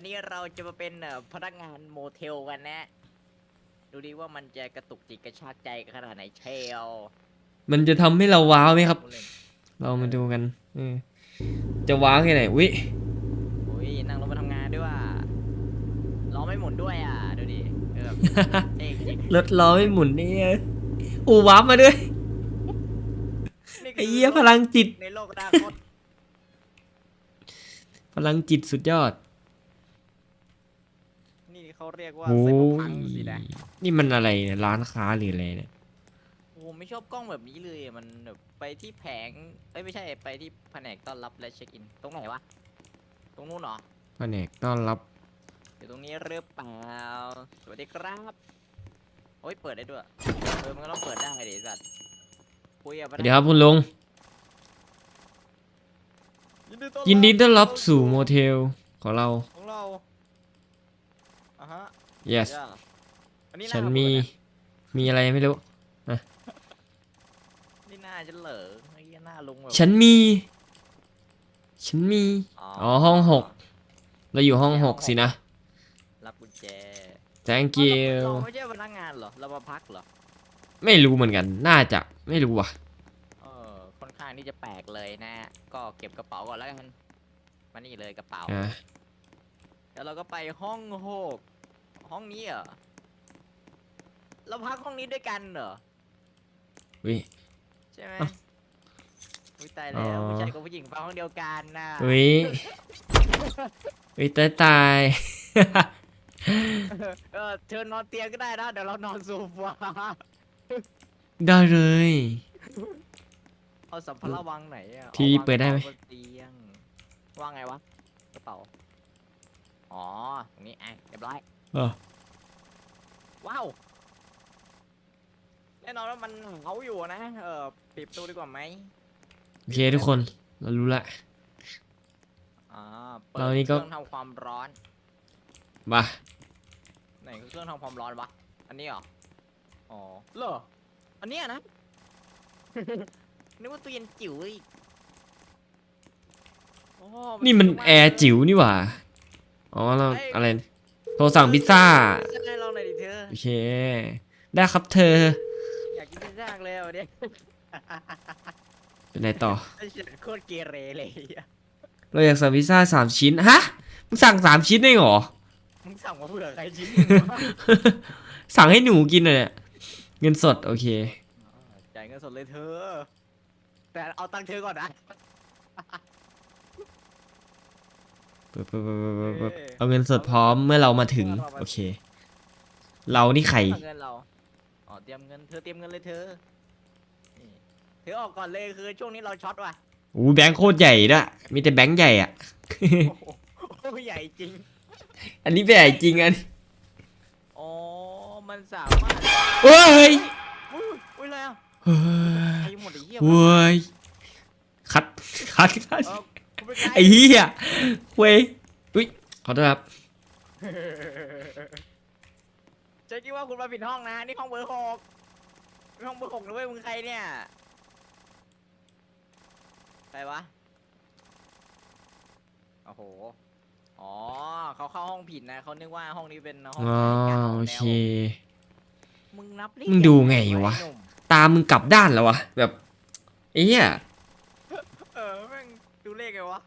วันนี้เราจะมาเป็นเอ่อพนักงานโมเทลกันนะ ดูดิว่ามันจะกระตุกจิตกระชากใจขนาดไหนเชลมันจะทำให้เราว้าวไหมครับผู้เล่นเรามาดูกันเออจะว้าวแค่ไหนวิโอ้ยนั่งรถมาทำงานด้วยว่าล้อไม่หมุนด้วยอะ ดูดิเออแบบ เอกจริงรถล้อไม่หมุนเนี่ยอูว้าวมาด้วยนี่คืไอ้เหี้ยพลังจิต ในโลกอนาคตพลังจิตสุดยอดนี่ เขาเรียกว่าโอ้ไซเบอร์พังยสินะนี่มันอะไรเนี่ยร้านค้าหรืออะไรเนี่ยโอ้ไม่ชอบกล้องแบบนี้เลยอะมันแบบไปที่แผงเอ้ยไม่ใช่ไปที่แผนกต้อนรับและเช็คอิน ตรงไหนวะ ตรงนู้นเหรอแผนกต้อนรับ อยู่ตรงนี้หรือเปล่าสวัสดีครับโอ้ยเปิดได้ด้วยเออมันก็ต้องเปิดได้ดิสัตว์คุยกับพนักเดี๋ยวครับคุณลุง ยินดีต้อนรับสู่โมเทลของเราของเราอะ ฮะ yes ย่าอันนี้หาฉันระเบิดมีอะมีอะไรไม่รู้นี่หน้าฉันเหลอไอ้เหี้ยหน้าลุงแบบฉันมี ฉันมี อ๋อห้องหก เราอยู่ห้องหกสินะ รับกุญแจ thank เรา you เราไม่ใช่พนักงานเหรอ เรามาพักเหรอ ไม่รู้เหมือนกัน น่าจะไม่รู้ว่ะ เออค่อนข้างที่จะแปลกเลยนะ ก็เก็บกระเป๋าก่อนแล้วกันมานี่เลยกระเป๋า อะ แล้วเราก็ไปห้องหก ห้องนี้เหรอเราพักห้องนี้ด้วยกันเหรอวิ ใช่ไหมอะอุ้ยตายแล้วอ๋อผู้ชายกับผู้หญิงพักห้องเดียวกันนะวิวิตายตาย เออเธอนอนเตียงก็ได้นะเดี๋ยวเรานอนโซฟาได้เลย เอาสัมภาระวางไหนอะทีวีอาวางเปิดได้ไหมกระป๋าบนเตียงวางไงวะกระเป๋าอ๋อตรงนี้อะเรียบร้อย เออว้าวแน่นอนว่ามันเหงาอยู่นะ เออปิดประตูดีกว่าไหมโอเคทุกคนเรารู้ละ อ่าเปิดเรานี่เคก็รื่องทำความร้อน มาไหนคือเครื่องทำความร้อนวะ อันนี้เหรอ อ๋อ เหรอ อันเนี้ยนะ นึกว่าตู้เย็นจิ๋วอีกโอ้นี่มันจิ๋วากแอร์จิ๋วนี่หว่าอ๋อเราอะไร โทรสั่งพิซซ่าพิซซ่าให้เราหน่อยดิเธอ โอเค ได้ครับเธออยากกินพิซซ่าเลยวันนี้เป็นไหนต่อ ไอ้เฉยโคตรเกเรเลยอะเราอยากสั่งพิซซ่าสามชิ้น ฮะ มึงสั่งสามชิ้นได้เหรอ มึงสั่งมาเผื่อใครชิ้นสั่งให้หนูกินเลยเนี่ยเงินสด โอเค จ่ายเงินสดเลยเธอ แต่เอาตังค์เธอก่อนนะ ปึ๊บปึ๊บปึ๊บปึ๊บปึ๊บเอาเงินสดพร้อมเมื่อเรามาถึง โอเค เรานี่ใคร เงินเราอ๋อเตรียมเงินเธอเตรียมเงินเลยเธอนี่เธอออกก่อนเลยคือช่วงนี้เราช็อตว่ะอู้แบงค์โคตรใหญ่ด้วยมีแต่แบงค์ใหญ่อะ โอ้โหโอ้โหใหญ่จริงอันนี้ใหญ่จริงอันอ๋อมันสามารถเฮ้ยอุ้ยอุ้ยอะไรอะเฮ้ไอ้ยหมดไอ้เหี้ยเว้ยคัดคัดคัดเออ ไอ้เหี้ยเว้ยอุ้ยขอโทษครับเจ๊คิดว่าคุณมาผิดห้องนะ นี่ห้องเบอร์หกนี่ห้องเบอร์หกนะเว้ยมึงใครเนี่ย ใครวะ โอ้โห อ๋อ เขาเข้าห้องผิดนะ เขานึกว่าห้องนี้เป็นห้องอ๋อการโอแนเควมึงนับเลขมึงดูไงวะอ้หนุ่มตามมึงกลับด้านแล้ววะ แบบไอ้เหี้ย เออแม่งดูเลข ไงวะ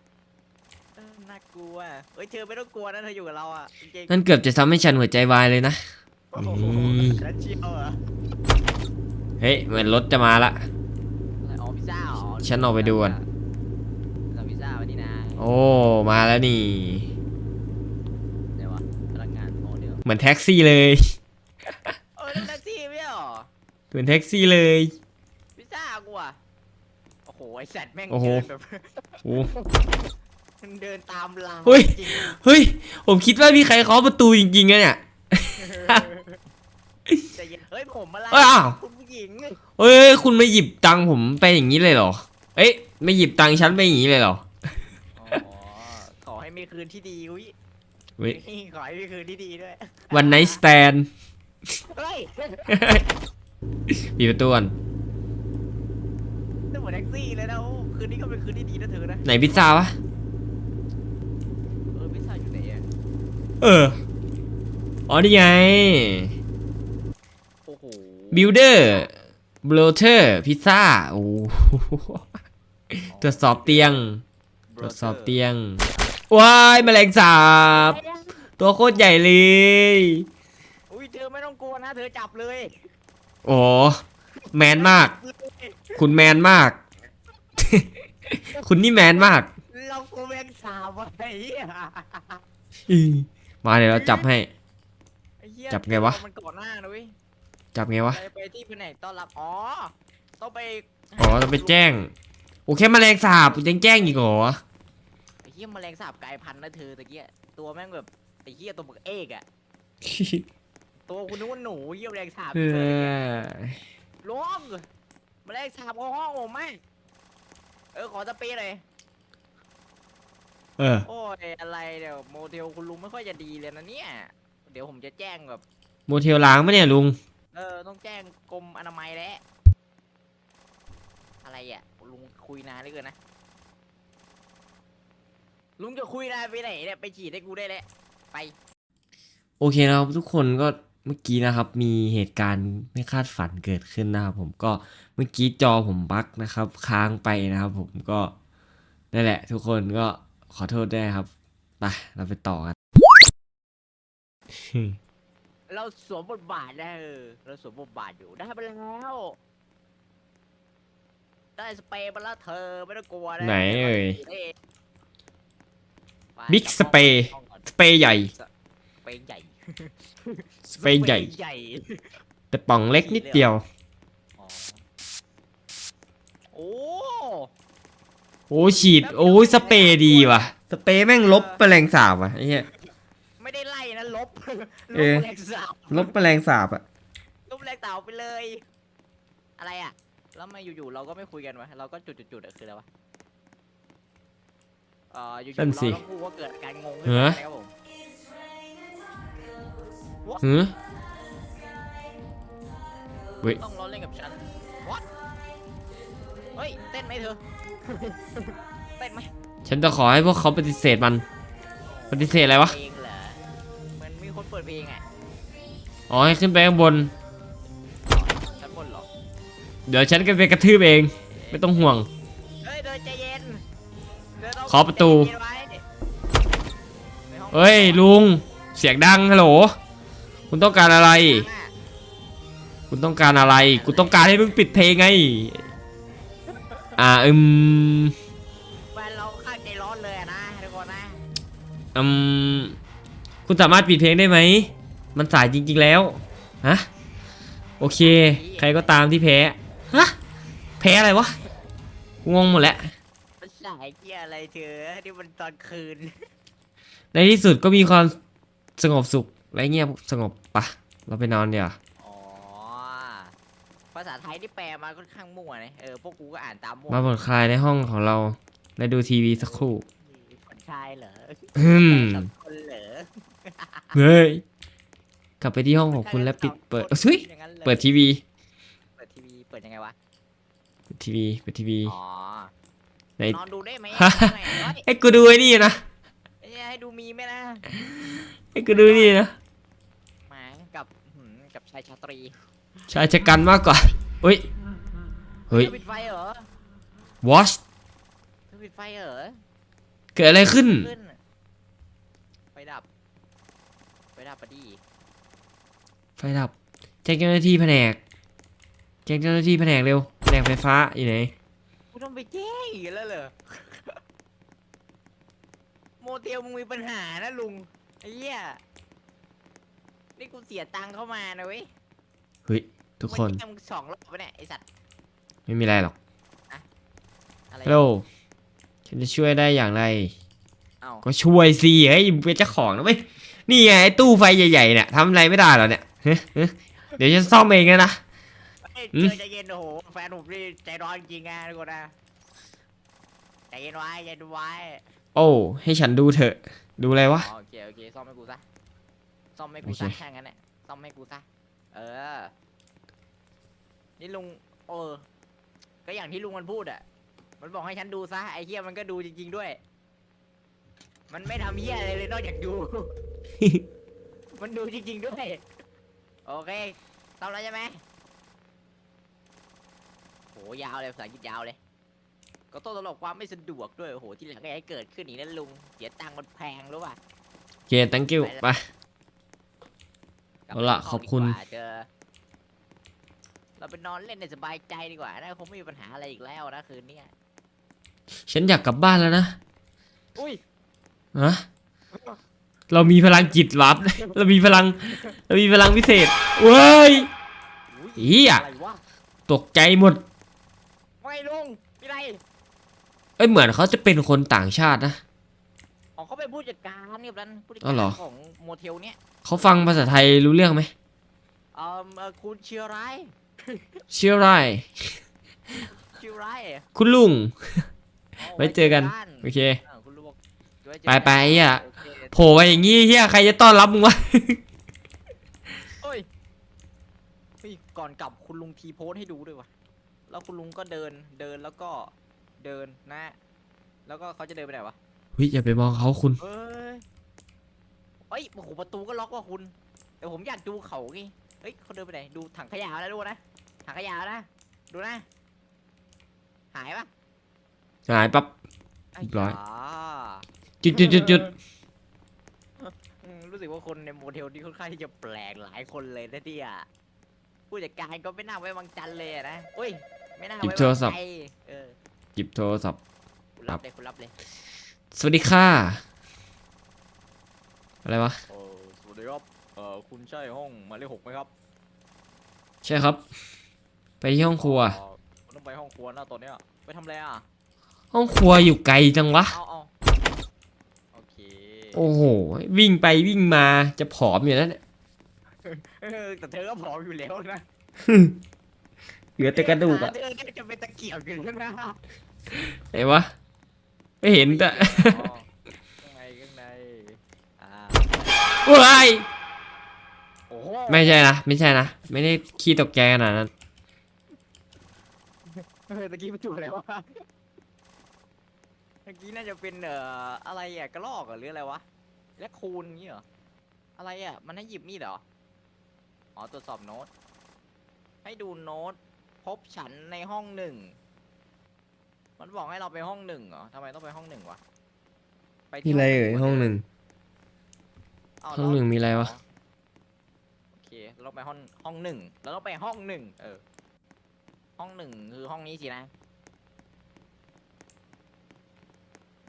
เออน่ากลัวเอ้ยเธอไม่ต้องกลัวนะเธออยู่กับเราอะจริงๆนั่นเกือบจะทำให้ฉันหัวใจวายเลยนะโอ้โหนี่แล้วเชียวเหรอเฮ้ยเหมือนรถจะมาละ อะไรอ๋อพิซซ่าเหรอฉันออกไปดูก่อนสั่งพิซซ่าวันนี้นะโอ้ มาแล้วนี่เดี๋ยววะพนักงานโมเดลเหมือนแท็กซี่เลย เออนั่นแท็กซี่ไม่ใช่เหรอเหมือนแท็กซี่เลย พิซซ่ากูอะโอ้โหไอสัตว์แม่งโอ้โห เดินแบบ โอ้มันเดินตามเราเฮ้ย จริงเฮ้ย ผมคิดว่ามีใครเคาะประตูจริงๆนะเนี่ย ใจเย็นเฮ้ยผมอะไรเอ้ยอ้าว คุณผู้หญิงเฮ้ย คุณมาหยิบตังค์ผมไปอย่างนี้เลยเหรอ เอ้ยไม่หยิบตังค์ฉันไปอย่างนี้เลยเหรอ อ๋อขอให้มีคืนที่ดีอุ้ยเว้ย ขอให้มีคืนที่ดีด้วยวันไนสแตน เฮ้ยปิดประตูก่อน นี่เหมือนแท็กซี่เลยนะโอ้ คืนนี้ก็เป็นคืนที่ดีนะเธอนะ ไหนพิซซ่าวะ เออพิซซ่าอยู่ไหนอะเออ อ๋อนี่ไง โอ้โห บิลเดอร์ บลเทอร์ พิซซ่า โอ้โหตรวจสอบเตียง ตรวจสอบเตียง ว้ายแมลงสาบ ตัวโคตรใหญ่เลย อุ้ยเธอไม่ต้องกลัวนะ เธอจับเลย โอ้ แมนมาก คุณแมนมาก คุณนี่แมนมาก เรากลัวแมงสาบอะไอ้เหี้ยมาเดี๋ยวเราจับให้ ไอ้เหี้ยจับไงวะ มันก่อนหน้านะเว้ยจับไงวะ ไปไปที่แผนกต้อนรับ อ๋อ ต้องไปอ๋อต้องไปแจ้ง โอเคแมลงสาบยังแจ้งอีกเหรอ ไอ้เหี้ยแมลงสาบกลายพันธุ์นะเธอตะเกียตัวแม่งแบบไอ้เหี้ยตัวบักเอกอะตัวคุณนึกว่าหนูเหี้ยแมลงสาบเอเธอตะเกียอล้วงแมลงสาบของห้องผมไหม เออขอสเปรย์เลยเออ โอ้ยอะไรเดี๋ยวโมเดลคุณลุงไม่ค่อยจะดีเลยนะเนี่ย เดี๋ยวผมจะแจ้งแบบ โมเทลล้างปะเนี่ยลุง เออต้องแจ้งกรมอนามัยแล้ว อะไรอะ ลุงคุยนานเหลือเกินนะ ลุงจะคุยนานไปไหนเนี่ย ไปฉีดให้กูได้แล้ว ไป โอเคนะครับทุกคนก็ เมื่อกี้นะครับมีเหตุการณ์ไม่คาดฝันเกิดขึ้นนะครับผมก็เมื่อกี้จอผมบั๊กนะครับ ค้างไปนะครับ ผมก็นั่นแหละ ทุกคนก็ขอโทษด้วยครับไปเราไปต่อกันเราสวมบทบาทนะเออเราสวมบทบาทอยู่ได้ไปแล้ว ได้สเปรย์มาแล้วเธอไม่ต้องกลัวนะไหนเอ่ยไปบิ๊กจับสเปรย์ห้องก่อนสเปรย์ใหญ่ สเปรย์ใหญ่ สเปรย์ใหญ่สเปรใหญ่แต่ป่องเล็กนิดเดียว อ๋อโอ้ โอ้ฉีด โอ้ยสเปรย์ดีว่ะ สเปรย์แม่งลบแมลงสาบว่ะไอ้เหี้ย ไม่ได้ไล่นะลบเอลอบแรงสาบลบแมลงสาบอะ ลบแรงเต่าไปเลย อะไรอะ แล้วทำไมาอยู่ๆเราก็ไม่คุยกันวะเราก็จุดๆๆอะคืออะไรวะเอ่ออยู่ๆนั่เรานสิต้องพูดว่าเกิดอาการงงขึ้นเหรอมานะครับผม หือเฮ้ยต้องล้อเล่นกับฉัน what เฮ้ย เต้นไหมเธอ เต้นไหมฉันจะขอให้พวกเขาปฏิเสธมัน ปฏิเสธอะไรวะ เพลงเหรอเหมันมีคนเปิดเพลงอะอ๋อให้ขึ้นไปข้างบนชั้นบนเหรอ เดี๋ยวฉันก็ไปกระทืบเอง ไม่ต้องห่วง เฮ้ยเดินใจเย็นเดินต้องขอประตู ใจเย็นไว้ในห้องเฮ้ย ลุง เสียงดังฮัลโหล คุณต้องการอะไรอะคุณต้องการอะไร กูต้องการให้มึงปิดเพลงไง อ่าอืมแฟนเราข้างใจร้อนเลยอะนะทุกคนนะอืมคุณสามารถปิดเพลงได้ไหม มันสายจริง ๆแล้ว ฮะ โอเค ใครก็ตามที่แพ้ ฮะ แพ้อะไรวะ งงหมดแล้ว มันสายเกี่ยอะไรเธอ นี่มันตอนคืน ในที่สุดก็มีความสงบสุข และเงียบสงบปะเราไปนอนเดี๋ยวาอ๋อ ภาษาไทยที่แปลมาค่อนข้างมั่วนะเออ พวกกูก็อ่านตามมั่วมาผ่อนคลายในห้องของเราและดูทีวีสักครู่คนชายเหรออืมสองคนเหรอเฮ้ยกลับไปที่ห้องของคุณและปิดเปิดเอ้ยอย่างนั้นหรอเปิดทีวีเปิดทีวี เปิดยังไงวะ เปิดทีวีเปิดทีวีอ๋อ ไหน นอนดูได้ไหมฮะไม่เฮ้ยให้กูดูไอ้นี่นะเอ้ยให้ดูมีไหมนะให้กูดูนี่นะ หมากับหืมกับ ชายชาตรีชายชะกันมากกว่าเฮ้ยเฮ้ยธอปิดไฟเหรอ watch เธอปิดไฟเหรอเกิดอะไรขึ้นขึ้นไฟดับไฟดับปะดีไฟดับแจ้งเจ้าหน้าที่แผนกแจ้งเจ้าหน้าที่แผนกเร็วแผนกไฟฟ้าอยู่ไหนกูต้องไปแจ้งอีกแล้วเหรอโมเทลมึงมีปัญหานะลุงไอ้เหี้ย นี่กูเสียตังค์เข้ามานะเว้ยเฮ้ยทุกคนมึงแจ้งมึงสองรอบปะเนี่ยไอสัตว์ ไม่มีอะไรหรอกอะไรฮัลโหลฉันจะช่วยได้อย่างไร เอ้าก็ช่วยสิเฮ้ยมึงเป็นเจ้าของนะเว้ยนี่ไงไอ้ตู้ไฟใหญ่ๆเนี่ยทำอะไรไม่ได้หรอเนี่ยเฮ้ยเฮ้ยเดี๋ยวฉันซ่อมเองนะนะเอ้ยอืม เจอใจเย็นโอ้โหแฟนผมนี่ใจร้อนจริงๆนะทุกคนนะใจเย็นไว้ใจเย็นไว้โอ้ให้ฉันดูเถอะ ดูอะไรวะ อ๋อโอเคโอเคซ่อมให้กูซะ ซ่อมให้กูโอเคซะแค่งั้นแหละซ่อมให้กูซะเออ นี่ลุง เออ ก็อย่างที่ลุงมันพูดอะมันบอกให้ฉันดูซะไอ้เหี้ยมันก็ดูจริง ๆด้วย มันไม่ทำเหี้ยอะไรเลยนอกจากดู มันดูจริง ๆด้วย โอเคทำแล้วใช่ไหมโหยาวเลยภาษาอังกฤษยาวเลย ก็โต้ตลบความไม่สะดวกด้วยโอ้โหที่หลังก็อย่าให้เกิดขึ้นอีกนะลุง เสียตังค์มันแพงรู้ป่ะ โอเค thank you ไปกลับ เอาล่ะไปขอบคุณดีกว่าเจอเราไปนอนเล่นในสบายใจดีกว่านะคงไม่มีปัญหาอะไรอีกแล้วนะคืนเนี้ยฉันอยากกลับบ้านแล้วนะอุ้ยฮะเรามีพลังจิตลับ เรามีพลัง เรามีพลังพิเศษเว้ย อุ้ยเหี้ย อะไรวะตกใจหมด ไม่ลุงมีอะไรเอ้ยเหมือนเขาจะเป็นคนต่างชาตินะอ๋อ เขาเป็นผู้จัดการเนี่ยนั้นผู้จัดอ๋อเหรกาอรของโมเทลเนี้ยเขาฟังภาษาไทยรู้เรื่องไหมเอ่อเอ่อคุณเชียร์ไรายเชื่อไรเชียร์ไรายคุณลุงอ๋อไว้เจอกันว้โอเคเออคุณลุงบอกไว้เจอไปกันไปไอ้เหี้ยโอเคโผล่มาอย่างงี้เฮียใครจะต้อนรับมึงวะเฮ้ยเฮ้ยก่อนกลับคุณลุงทีโพสให้ดูด้วยวะแล้วคุณลุงก็เดินเดินแล้วก็เดินนะ แล้วก็เขาจะเดินไปไหนวะ เฮ้ยอย่าไปมองเขาคุณ เอ้ยเอ้ยโอ้โหประตูก็ล็อกว่ะคุณ แต่ผมอยากดูเขาไงเฮ้ยเขาเดินไปไหน ดูถังขยะแล้วดูนะ ถังขยะนะ ดูนะ หายปะหายปั๊บไอ้เรียบร้อยยา จุดจุดจุดจุดอืมรู้สึกว่าคนในโมเดลนี้ค่อนข้างที่จะแปลกหลายคนเลยนะเนี่ยผู้จัดการก็ไม่น่าไว้วางใจเลยอะนะอุ้ย ไม่น่าไว้วางใจเออหยิบโทรศัพท์ คุณรับเลยคุณรับเลย สวัสดีค่ะ อะไรวะโอ้สวัสดีครับเอ่อคุณใช่ห้องหมายเลขหกไหมครับใช่ครับ ไปที่ห้องครัวอ๋อผมต้องไปห้องครัวนะตอนเนี้ยไปทำอะไรอะห้องครัวอยู่ไกลจังวะ เอาเอาโอเคโอ้โห วิ่งไปวิ่งมาจะผอมอยู่แล้วเนี่ยเออแต่เธอก็ผอมอยู่แล้วนะเหลือแต่กระดูกอะเธอก็จะเป็นตะเกียบอยู่แล้วนะไหนวะ ไม่เห็นแต่อ๋อข้างในข้างในอ่าว้ายโอ้โหไม่ใช่นะ ไม่ใช่นะ ไม่ได้ขี้ตกใจขนาดนั้นเออตะกี้มันจุอะไรวะเมื่อกี้น่าจะเป็นเอ่ออะไรอะกระรอกเหรอหรืออะไรวะ และคูณงี้เหรอ อะไรอะ มันให้หยิบมีดเหรอ อ๋อตรวจสอบโน้ต ให้ดูโน้ต พบฉันในห้องหนึ่ง มันบอกให้เราไปห้องหนึ่งเหรอทำไมต้องไปห้องหนึ่งวะปที่มีอะไรเอ่ยห้องหนึ่งอ้าวห้องหนึ่งมีอะไรวะ โอเคเราไปห้องห้องหนึ่งแล้วเราไปห้องหนึ่งเออ ห้องหนึ่งคือห้องนี้สินะ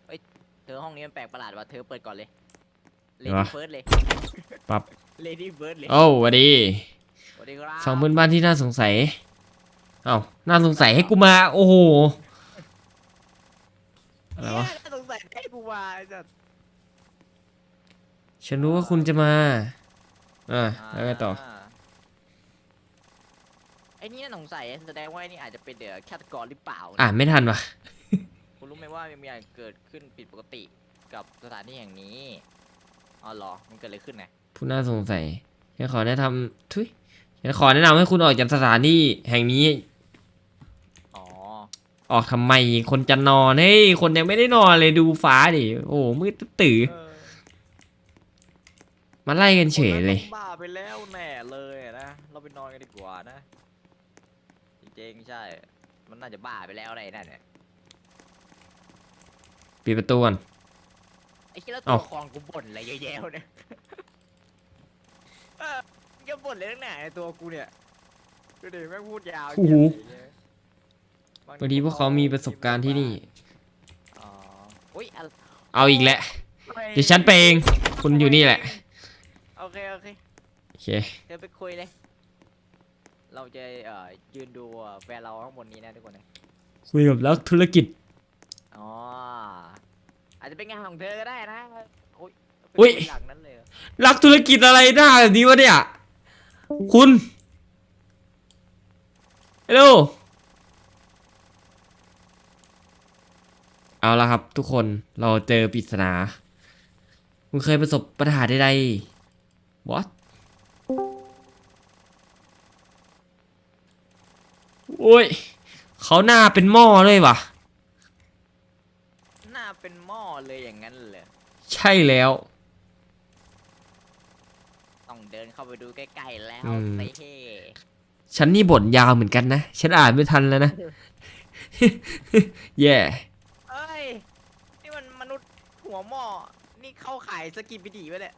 เฮ้ยเธอห้องนี้มันแปลกประหลาดว่ะเธอเปิดก่อนเลยเลเดี๋ยวดี้วะเฟิร์สเลยปั๊บ เลดี้เฟิร์สเลยโอ้สวัสดีสวัสดีครับสองเพื่อนบ้านที่น่าสงสัย เอ้าน่าสงสัยให้กูมา โอ้โห อะไรวะเนี่ยน่าสงสัยให้กูมาไอ้สัสฉันรู้ว่าคุณจะมา อ่าแล้วไงต่อาไอ้นี่น่าสงสัยแสดงว่าไอ้นี่อาจจะเป็นเดี๋ยวฆาตกรหรือเปล่าอ่านไม่ทันวะคุณรู้ไหมว่ามันมีอะไรเกิดขึ้นผิดปกติกับสถานที่แห่งนี้อ๋อเหรอมันเกิดอะไรขึ้นนะผู้น่าสงสัยฉันขอแนะนำทุยฉันขอแนะนำให้คุณออกจากสถานที่แห่งนี้อ๋อ ออกทำไมคนจะนอนเฮ้ยคนยังไม่ได้นอนเลยดูฟ้าดิโอ้โหมืดตื่อเออมาไล่กันเฉยเลย คนนั้นต้องบ้าไปแล้วแน่เลยอะนะ เราไปนอนกันดีกว่านะ จริงๆใช่ มันน่าจะบ้าไปแล้วอะไรนั่นเนี่ยปิดประตูก่อน ไอ้ที่แล้วตัเอ้าวละครกูบ่นอะไรเยอะแยะวะเนี่ยเออจะบ่นเลยตั้งไหนในตัวกูเนี่ยดูดิแม่งพูดยาวโอ้โหเหี้ยเลยบง พอดีพวกเขามีประสบการณ์ที่นี่ อ๋ออุ้ยอะไรเอาอีกแหละเดี๋ยวฉันไปเองคุณอยู่นี่แหละโอเคโอเคโอเคเดี๋ยวไปคุยเลย เราจะเอ่อยืนดูแฟนเราข้างบนนี้นะทุกคนนะคุยกับนักธุรกิจ อ๋ออาจจะเป็นงานของเธอก็ได้นะโอ้ยอุ๊ยเป็นหลังนั้นเลยเหรอนักธุรกิจอะไรหน้าแบบนี้วะเนี่ย คุณฮัลโหล เอาละครับ ทุกคนเราเจอปริศนา คุณเคยประสบปัญหาใดๆ what โอ้ย เขาหน้าเป็นหม้อด้วยวะหน้าเป็นหม้อเลยอย่างนั้นเลย ใช่แล้ว ต้องเดินเข้าไปดูใกล้ๆแล้วอืมเต้เฮ้ฉันนี่บ่นยาวเหมือนกันนะ ฉันอ่านไม่ทันแล้วนะ แย่ เอ้ย นี่มันมนุษย์ หัวหม้อ นี่เข้าขายสกิปปิดีไปเลย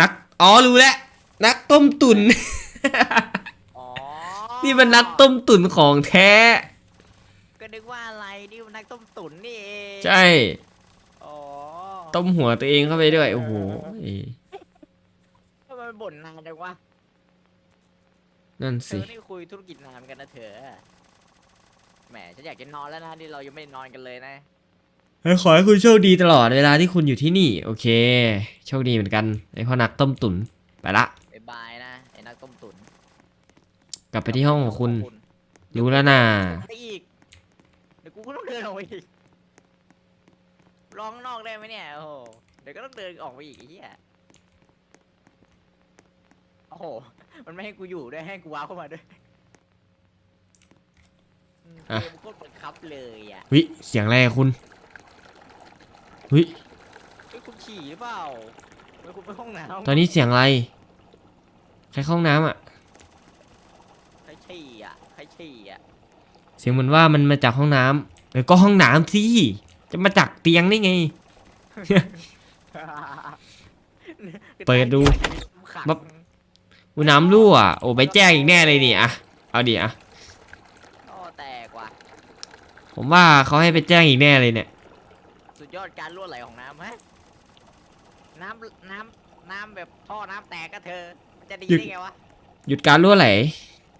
นัก อ๋อ รู้แล้ว นักต้มตุน อ๋อนี่มันนักต้มตุนของแท้ ก็นึกว่าอะไร นี่มันนักต้มตุ๋นนี่เองใช่ อ๋อต้มหัวตัวเองเข้าไปด้วย โอ้โหทำไมมันบ่นนานจังวะนั่นเธสิ อนี่คุยธุรกิจนานเหมือนกันนะเธอ แหมฉันอยากจะนอนแล้วนะ นี่เรายังไม่ได้นอนกันเลยนะ ขอให้คุณโชคดีตลอดเวลาที่คุณอยู่ที่นี่ โอเค โชคดีเหมือนกันไอพ่อนักต้มตุนไปละบ๊ายบายนะไอ้นักต้มตุ๋นกลับไปที่ห้องของคุณขอบรู้แล้วนะไปอีกเดี๋ยวกูก็ต้องเดินออกไปอีกร้องนอกได้ไหมเนี่ยโอ้โหเดี๋ยวก็ต้องเดินออกไปอีกไอ้เหี้ยโอ้โหมันไม่ให้กูอยู่ด้วยให้กูว้าวเข้ามาด้วยอืมอะเกมโคตรบังคับเลยอะวิเสียงอะไรอะ คุณวิเฮ้ยคุณฉี่หรือเปล่าไม่คุณไปห้องน้ำตอนนี้เสียงอะไร ใครเข้าห้องน้ำอะ ใครฉี่อะใครฉี่อะเสียงเหมือนว่ามันมาจากห้องน้ำเออก็ห้องน้ำสิ จะมาจากเตียงได้ไง เปิดดูขังปั๊บ อุยน้ำรั่วโอ้ไปแจ้งอีกแน่เลยนี่อะเอาดิอะอ้อแตกว่ะผมว่าเขาให้ไปแจ้งอีกแน่เลยเนี่ยสุด ยอดการรั่วไหลของน้ำฮะน้ำน้ำน้ำแบบท่อน้ำแตกก็เธอ มันจะดีหยุดได้ไงวะหยุดการรั่วไหล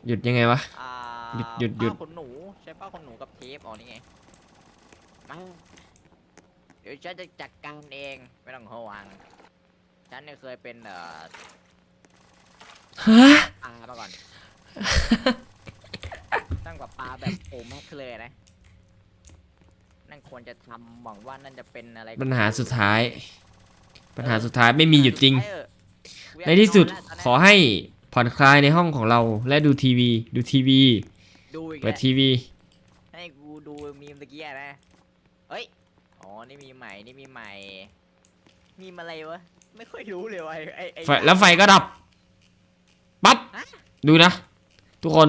หยุดยังไงวะ อ่าหยุดหยุดหยุด ผ้าขนหนูใช้ผ้าขนหนูกับเทปอ๋อนี่ไงมาเดี๋ยวฉันจะจัดการเองไม่ต้องห่วงฉันเนี่ยเคยเป็นเอ่อฮะปลามาก่อน ตั้งกว่าปลาแบบโอแม็กเลยนะ นั่นควรจะทำหวังว่านั่นจะเป็นอะไรปัญหาสุดท้าย ปัญหาสุดท้ายไม่มีหยุดจริงเออในที่สุดกูอยากนนแล้วขอให้ผ่อนคลายในห้องของเราและดูทีวี ดูทีวี ดูอีกเปิแล้ดวทีวี ให้กูดูมีมตะกี้อะนะเฮ้ยอ๋อนี่มีใหม่นี่มีใหม่มีมอะไรวะไม่ค่อยรู้เลยว่ะไอ้ไอ้ไฟแล้วไฟก็ดับ ปั๊บฮะดูนะ ทุกคน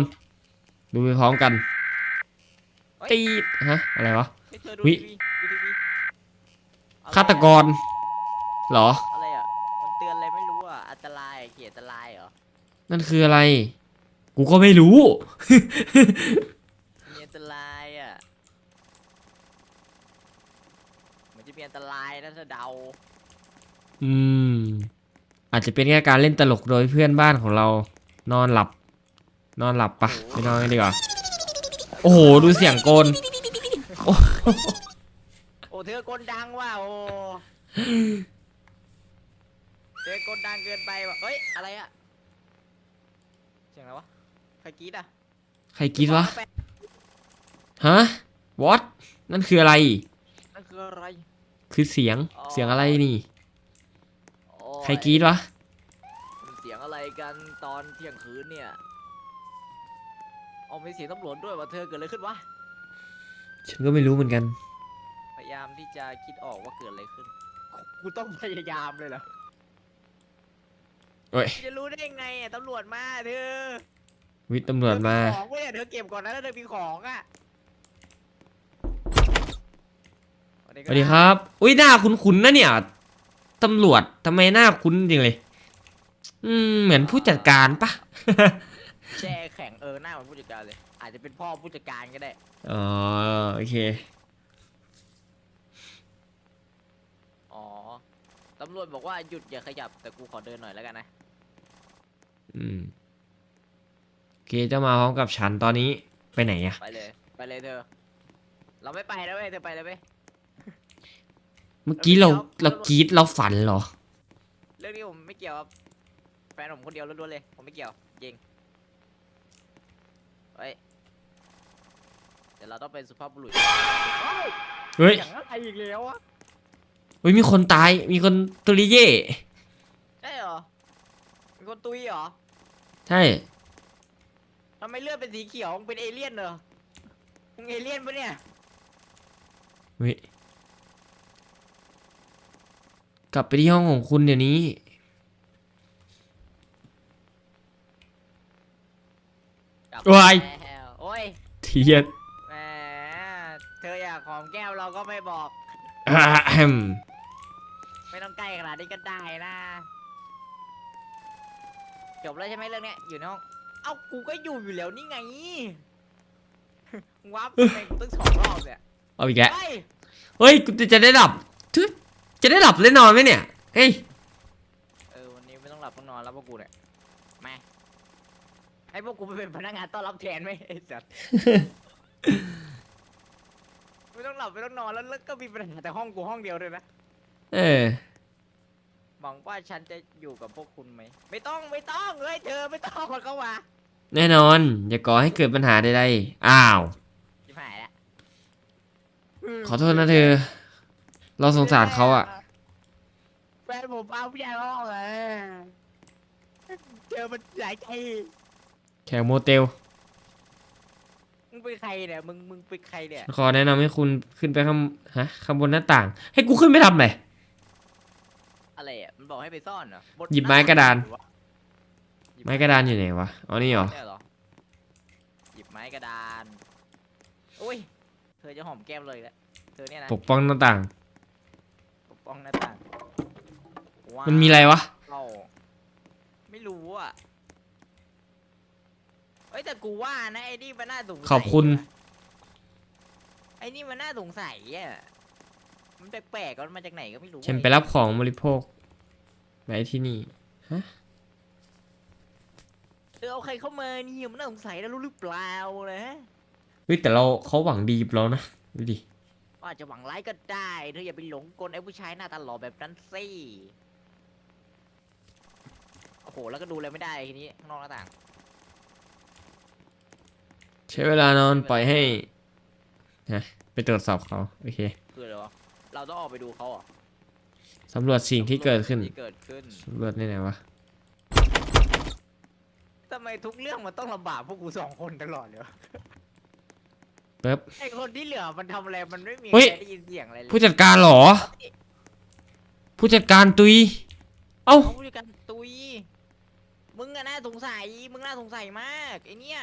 ดูไปพร้อมกันเฮ้ยตีดฮะ อะไรวะ ให้เธอดูวิ ทีวีดูทีวีอะไรฆาตกร เหรอ อะไรอะ มันเตือนอะไรไม่รู้อะ อันตรายเขียนอันตรายเหรอ นั่นคืออะไร กูก็ไม่รู้ มีอันตรายอะมันจะมีอันตรายนะถ้าเดา อืม อาจจะเป็นแค่การเล่นตลกโดยเพื่อนบ้านของเรา นอนหลับ นอนหลับปะไปนอนกันดีกว่า โอ้โห ดูเสียงโกน โอ้โอ้เธอกลดังว่ะโอ้เธอกลดังเกินไปว่ะเฮ้ยอะไรอะเสียงอะไรวะใครกรีดอะใครกรีดวะฮะ what นั่นคืออะไร นั่นคืออะไร คือเสียงเสียงอะไรนี่ ใครกรีดวะเสียงอะไรกันตอนเที่ยงคืนเนี่ยเอามีเสียงตำรวจด้วยว่าเธอเกิดอะไรขึ้นวะ ฉันก็ไม่รู้เหมือนกัน พยายามที่จะคิดออกว่าเกิดอะไรขึ้นกูต้องพยายามเลยเหรอเอ้ยจะรู้ได้ยังไงอะตำรวจมาเธอวิทย์ตำรวจมา เธอของเว้ยเธอเก็บก่อนนะถ้าเธอมีของอะสวัสดีครับ อุ้ยหน้าคุ้นๆนะเนี่ยตำรวจทำไมหน้าคุ้นจริงเลย อืมเหมือนผู้จัดการปะ แช่แข็งเออหน้าเหมือนผู้จัดการเลย อาจจะเป็นพ่อผู้จัดการก็ได้ อ๋อโอเค อ๋อ ตำรวจบอกว่าหยุดอย่าขยับแต่กูขอเดินหน่อยแล้วกันนะ อืมโอเคจะมาพร้อมกับฉันตอนนี้ไปไหนอะไปเลย ไปเลยเธอ เราไม่ไปแล้วเว้ยเธอไปเลยเว้ย เมื่อกี้เราเดี๋ยวเรากรีดเราฝันเหรอ เรื่องนี้ผมไม่เกี่ยวครับแฟนผมคนเดียวล้วนๆเลย ผมไม่เกี่ยวจริง เฮ้ยเดี๋ยวเราต้องเป็นสุภาพบุรุษเฮ้ย อย่างอะไรอีกแล้วอะเฮ้ยมีคนตาย มีคนตุริเย่ใช่เหรอเป็นคนตุยเหรอใช่ ทำไมเลือดเป็นสีเขียวมึงเป็นเอเลี่ยนเหรอมึงเอเลี่ยนปะเนี่ยเฮ้ย กลับไปที่ห้องของคุณเดี๋ยวนี้ กลับโอ้ยแล้วโอ้ยเทียนแหมเธออยากหอมแก้วเราก็ไม่บอก อ่าแฮมไม่ต้องใกล้ขนาดนี้ก็ได้นะจบแล้วใช่ไหมเรื่องเนี้ยอยู่ในห้องเอ้ากูก็อยู่อยู่แล้วนี่ไง วับไปตั้งสองรอบเนี่ยเอาอีกแล้วเฮ้ยเฮ้ยกูจะจะได้หลับทึจะได้หลับได้นอนไหมเนี่ยเฮ้ยเออวันนี้ไม่ต้องหลับต้องนอนแล้วพวกกูเนี่ยมา ให้พวกกูไปเป็นพนักงานต้อนรับแทนไหมไอ้สัสไม่ต้องหลับไม่ต้องนอนแล้วแล้วก็มีปัญหาแต่ห้องกูห้องเดียวเลยนะเออ หวังว่าฉันจะอยู่กับพวกคุณไหมไม่ต้องไม่ต้องเฮ้ยเธอไม่ต้องมาเข้ามาแน่นอน อย่าก่อให้เกิดปัญหาใดๆอ้าวชิบหายละขอโทษนะเธอ เราสงสารเขาอะแฟนผมเอาผู้ใหญ่ห้องเลยเจอมันหลายทีแขกโมเตล มึงเป็นใครเนี่ย มึง มึงเป็นใครเนี่ย ขอแนะนำให้คุณขึ้นไปข้างฮะข้างบนหน้าต่าง ให้กูขึ้นไปทำไหน อะไรอะ มันบอกให้ไปซ่อนเหรอบนหยิบไม้กระดานหรือวะหยิบไม้กระดานอยู่ไหนวะ อ๋อนี่เหรอ เนี่ยเหรอ หยิบไม้กระดานอุ้ย เธอจะหอมแก้มเลยแหละเธอเนี่ยนะปกป้องหน้าต่าง ปกป้องหน้าต่างว้าวมันมีอะไรวะ เข้าไม่รู้อะ เอ้ยแต่กูว่านะไอ้นี่มันน่าสงสัยขอบคุณว่ะไอ้นี่มันน่าสงสัยอะมันแปลกๆมันมาจากไหนก็ไม่รู้ฉันไปรับของบริโภคไว้ที่นี่เธอเอาใครเข้ามานี่มันน่าสงสัยนะรู้หรือเปล่านะเฮ้ยแต่เราเขาหวังดีกับเรานะดูดิว่าอาจจะหวังร้ายก็ได้เธออย่าไปหลงกลไอ้ผู้ชายหน้าตาหล่อแบบนั้นสิโอ้โหแล้วก็ดูอะไรไม่ได้ทีนี้ข้างนอกหน้าต่าง ใช้เวลานอนปล่อยให้นะไปตรวจสอบเขาโอเคคืออะไรวะเราต้องออกไปดูเขาเหรอสำรวจสิ่งที่เกิดขึ้นที่เกิดขึ้นสำรวจนี่ไหนวะทำไมทุกเรื่องมันต้องลำบากพวกกูสองคนตลอดเลยวะเป๊บ ไอคนที่เหลือมันทำอะไรมันไม่มีเฮ้ย ใครได้ยินเสียงอะไรเลยผู้จัดการเหรอ ผู้จัดการตุย เอ้าเอาผู้จัดการตุยมึงอะน่าสงสัยมึงน่าสงสัยมากไอเนี่ย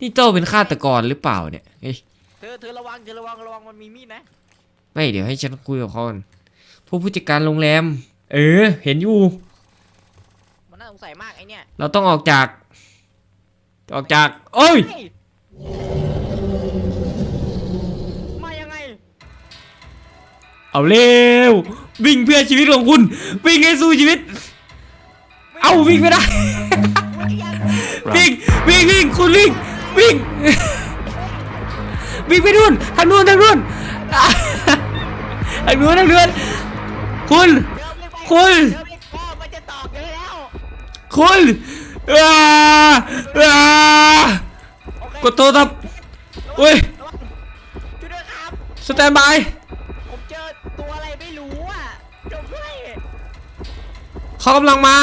นี่เจ้าเป็นฆาตกรหรือเปล่าเนี่ยเฮ้ยเธอเธอระวังเธอระวังระวังมันมีมีดนะไม่เดี๋ยวให้ฉันคุยกับเขาก่อนผู้ผู้จัดการโรงแรม เออ เห็นอยู่ มันน่าสงสัยมากไอเนี่ยเราต้องออกจาก ออกจากโอ้ย เฮ้ยมายังไงเอาเร็ว วิ่งเพื่อชีวิตของคุณ วิ่งให้สู้ชีวิต เอาวิ่งไม่ได้ วิ่งวิ่งวิ่งคุณวิ่ง วิ่ง วิ่งไปนู่นทางนู่นทางนู่นอะทางนู่นทางนู่นคุณเดี๋ยวไม่ไปคุณเดี๋ยวไม่พ่อมันจะตอกเลยแล้วคุณอ่าอ่าโอเคกดโทรศัพท์เฮ้ยระวังช่วยด้วยครับสแตนบาย ผมเจอตัวอะไรไม่รู้อะจบด้วยเขากำลังมา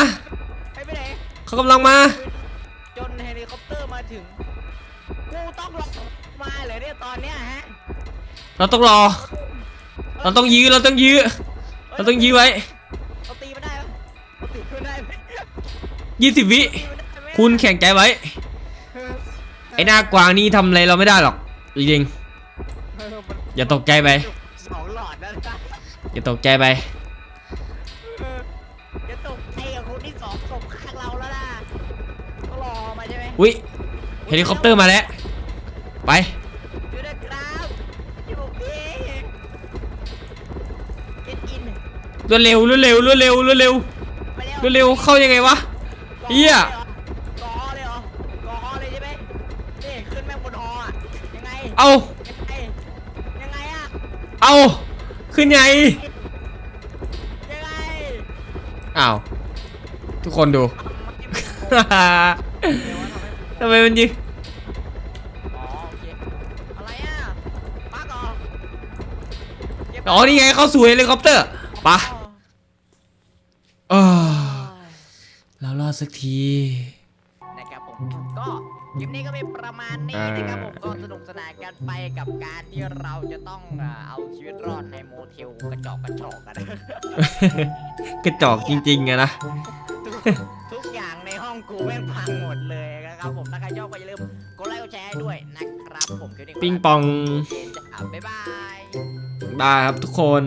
ไปไปไหนเขากำลังมา จนเฮลิคอปเตอร์มาถึงกูต้องรอมา เหรอเนี่ยตอนเนี้ยฮะเราต้องรอ เราต้องยื้อ เราต้องยื้อ เราต้องยื้อไว้เราตีมันได้ไหมเราตีมันได้ไหมยี่สิบวิตีมันได้ไหมคุณแข่งใจไว้เออไอ้หน้ากวางนี่ทำอะไรเราไม่ได้หรอก จริงเออมันๆอย่าตกใจไป สองหลอดนะอย่าตกใจไปเออจะตกใจกับคนที่สองตกข้างเราแล้วนะต้องรอมาใช่ไหมอุ้ยเฮลิคอปเตอร์มาแล้ว ไป รวดเร็วรวดเร็วรวดเร็วรวดเร็วไปแล้วรวดเร็วเข้ายังไงวะเหี้ยกอเลยเหรอกอเลยใช่ไหมนี่ขึ้นแม่งบนหออะยังไงเอายังไงยังไงอะเอาขึ้นไงยังไงอ้าวทุกคนดูทำไมมันยิงอ๋อโอเคอะไรอะปักเหรอเก็บอ๋อนี่ไงเข้าสู่เฮลิคอปเตอร์ ปะเออเรารอดสักที นะครับผมก็คลิปนี้ก็เป็นประมาณนี้อ่านนะครับผมก็สนุกสนานกันไปกับการที่เราจะต้องอ่าเอาชีวิตรอดในโมเทลกระจอกกระจอกกัน กระจอกจริงๆอะนะ ทุกทุกอย่างในห้องกูแม่งพังหมดเลยนะครับผมถ้าใครชอบก็อย่าลืมกดไลค์กดแชร์ให้ด้วยนะครับผมคลิปนี้ขปิงปอง เจนจ้าบ๊ายบาย บายครับทุกคน